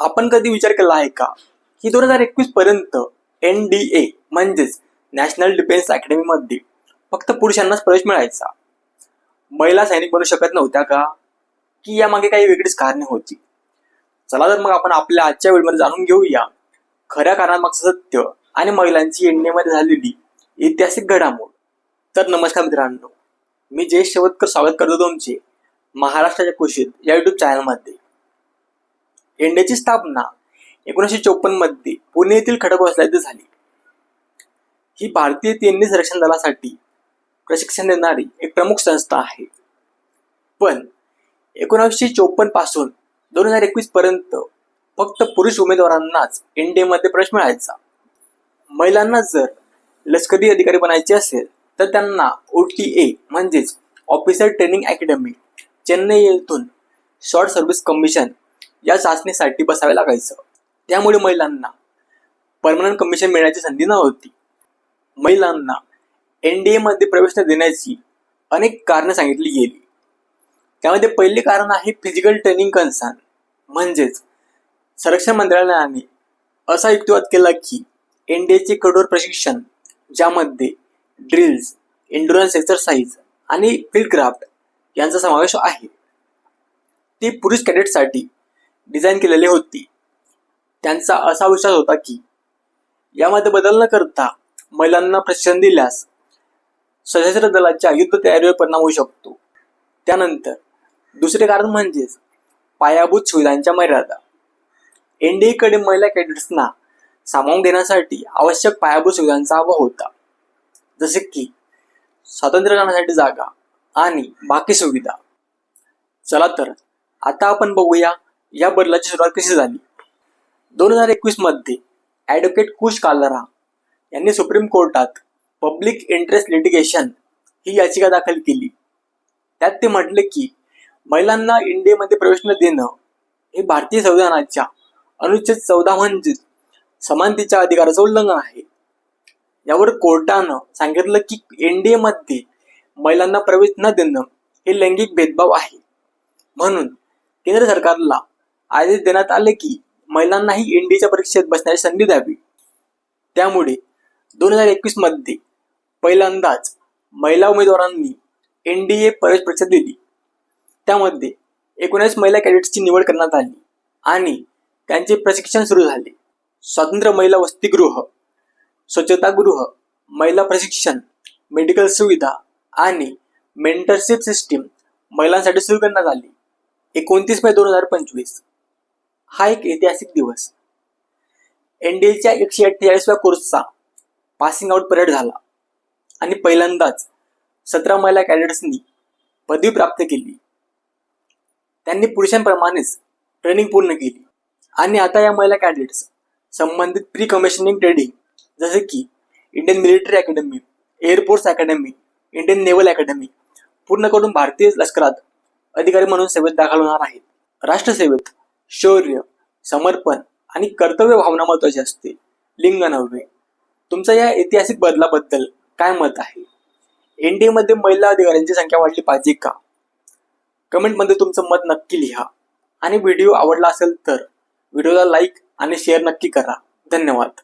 आपण कधी विचार केला आहे का? की दोन हजार एकवीस पर्यंत एन डी ए म्हणजेच नॅशनल डिफेन्स अकॅडमीमध्ये फक्त पुरुषांनाच प्रवेश मिळायचा. महिला सैनिक बनू शकत नव्हत्या का? की यामागे काही वेगळीच कारणे होती? चला तर मग आपण आपल्या आजच्या व्हिडिओमध्ये जाणून घेऊया. खऱ्या कारणामागचं सत्य आणि महिलांची एनडीएमध्ये झालेली ऐतिहासिक घडामोड. तर नमस्कार मित्रांनो मी जय शेवतकर स्वागत करतो तुमचे महाराष्ट्राच्या कुशीत या युट्यूब चॅनलमध्ये इंडियाची स्थापना एकोणीसशे चोपन्नमध्ये पुणे येथील खडकवासला येथे झाली. ही भारतीय तिन्ही संरक्षण दलासाठी प्रशिक्षण देणारी एक प्रमुख संस्था आहे. पण एकोणावीसशे चोपन्नपासून दोन हजार एकवीस पर्यंत फक्त पुरुष उमेदवारांनाच एनडीएमध्ये प्रवेश मिळायचा. महिलांना जर लष्करी अधिकारी बनायचे असेल तर त्यांना ओ टी ए म्हणजेच ऑफिसर ट्रेनिंग अकॅडमी चेन्नई येथून शॉर्ट सर्व्हिस कमिशन या चाचणीसाठी बसावे लागायचं. त्यामुळे महिलांना परमनंट कमिशन मिळण्याची संधी नव्हती. महिलांना एन डी एमध्ये प्रवेश न देण्याची अनेक कारणं सांगितली गेली. त्यामध्ये पहिले कारण आहे फिजिकल ट्रेनिंग कन्सर्न म्हणजेच संरक्षण मंत्रालयाने असा युक्तिवाद केला की एन डी एचे कठोर प्रशिक्षण ज्यामध्ये ड्रिल्स एन्डुरन्स एक्सरसाइज आणि फील्ड क्राफ्ट यांचा समावेश आहे. ते पुरुष कॅडेटसाठी डिझाईन केलेले होते. त्यांचा असा विश्वास होता की यामध्ये बदल न करता महिलांना प्रशिक्षण दिल्यास सशस्त्र दलाच्या युद्ध तयारीवर परिणाम होऊ शकतो. त्यानंतर दुसरे कारण म्हणजेच पायाभूत सुविधांच्या मर्यादा. एनडीएकडे महिला कॅडेट्सना सामावून घेण्यासाठी आवश्यक पायाभूत सुविधांचा अभाव होता. जसे की स्वातंत्र्य जाण्यासाठी जागा आणि बाकी सुविधा. चला तर आता आपण बघूया या बदलाची सुरुवात कशी झाली? दोन हजार एकवीसमध्ये ॲडव्होकेट कुश कालरा यांनी सुप्रीम कोर्टात पब्लिक इंटरेस्ट लिटिगेशन ही याचिका दाखल केली. त्यात ते म्हटले की महिलांना इंडियामध्ये प्रवेश न देणं हे भारतीय संविधानाच्या अनुच्छेद चौदा म्हणजेच समानतेच्या अधिकाराचं उल्लंघन आहे. यावर कोर्टानं सांगितलं की एनडीएमध्ये महिलांना प्रवेश न देणं हे लैंगिक भेदभाव आहे. म्हणून केंद्र सरकारला आदेश देण्यात आले की महिलांनाही एनडीच्या परीक्षेत बसण्याची संधी द्यावी. त्यामुळे दोन हजार एकवीसमध्ये पहिल्यांदाच महिला उमेदवारांनी एनडीए प्रवेश परीक्षा दिली. त्यामध्ये एकोणीस महिला कॅडेट्सची निवड करण्यात आली आणि त्यांचे प्रशिक्षण सुरू झाले. स्वातंत्र्य महिला वसतिगृह स्वच्छतागृह महिला प्रशिक्षण मेडिकल सुविधा आणि मेंटरशिप सिस्टीम महिलांसाठी सुरू करण्यात आली. एकोणतीस मे दोन हजार पंचवीस. हा एक ऐतिहासिक दिवस. एनडीएच्या एकशे अठ्ठेचाळीसव्या कोर्सचा पासिंग आउट परेड झाला. आणि पहिल्यांदाच सतरा महिला कॅडेट्सनी पदवी प्राप्त केली. त्यांनी पुरुषांप्रमाणेच ट्रेनिंग पूर्ण केली. आणि आता या महिला कॅडेट्स संबंधित प्री कमिशनिंग ट्रेनिंग जसे की Indian Military Academy Air Force Academy Indian Naval Academy पूर्ण करून भारतीय लष्करात अधिकारी म्हणून सेवेत दाखल होणार आहेत. राष्ट्रसेवेत शौर्य समर्पण आणि कर्तव्य भावना महत्वाची असते. लिंग नव्हे. तुमचं या ऐतिहासिक बदलाबद्दल काय मत आहे? एनडीएमध्ये महिला अधिकाऱ्यांची संख्या वाढली पाहिजे का? कमेंटमध्ये तुमचं मत नक्की लिहा. आणि व्हिडिओ आवडला असेल तर व्हिडिओला लाईक आणि शेअर नक्की करा. धन्यवाद.